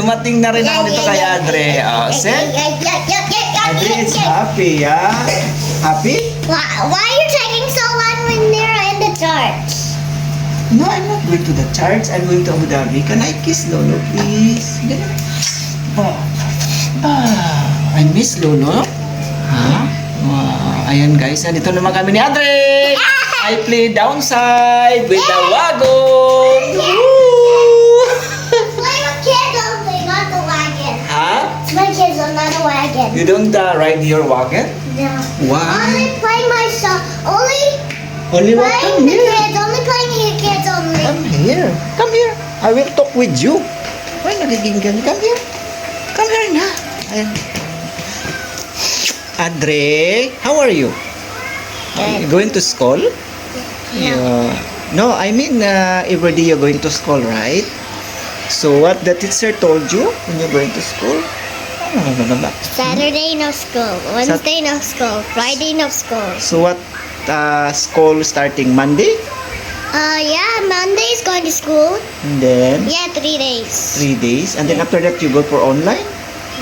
dumating na rin ako dito kay Adre. Oh, see? Adre is happy, yeah? Happy? Why, why are you taking so long when they're in the church? No, I'm not going to the church. I'm going to Abu Dhabi. Can I kiss Lolo, please? Ganun. Oh. Ah, I miss Lolo. Ha? Wow. Ayan guys, nandito naman kami ni Adre. I play downside with the wagon. You don't uh, ride your wagon? No. Why? Only play myself. Only Only what? Come the here. kids. Only playing the kids only. Come here. Come here. I will talk with you. Why nagiging ganyan? Come here. Come here na. Ayan. Adre, how are you? Are you going to school? Yeah. No, I mean, uh, every day you're going to school, right? So what the teacher told you when you're going to school? Saturday no school. Wednesday no school. Friday no school. So what uh, school starting Monday? Uh, yeah, Monday is going to school. And then Yeah, three days. three days. And then after that you go for online?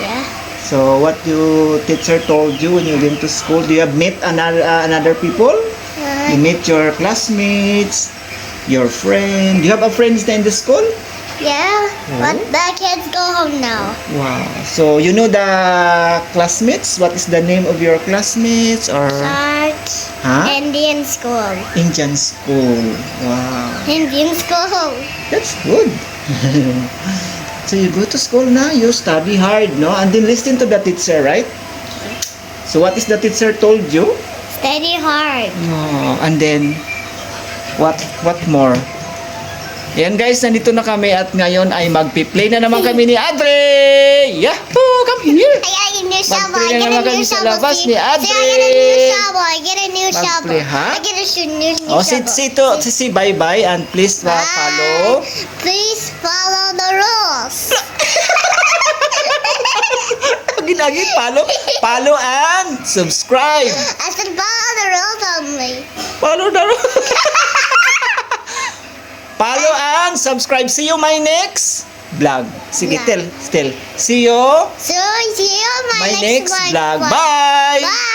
Yeah. So what you teacher told you when you went to school? Do you have met another uh, another people? Uh, You meet your classmates, your friend. Do you have a friends in the school? Yeah, hmm. but the kids go home now. Wow. So you know the classmates? What is the name of your classmates or Start huh? Indian school. Indian school? Wow. Indian school. That's good. so you go to school now, you study hard, no? And then listen to the teacher, right? So what is the teacher told you? Study hard. Oh, and then, what what more? Yan guys, nandito na kami at ngayon ay magpi-play na naman kami ni Adre! Yahoo! Come here! I got a new shovel. Magplay na naman kami sa shovel. labas ni see, I Adre. get a new shovel. I get a new shovel. Magplay, ha? I get a new, new Oh, si, shovel. si, to, si, si bye-bye and please uh, follow. Please follow the rules. Lagi-lagi, follow, follow and subscribe. I said follow the rules only. Follow the Follow and subscribe. See you my next vlog. Sige, Vlog. tell, tell. See you So see you my, my next one. vlog. Bye! Bye.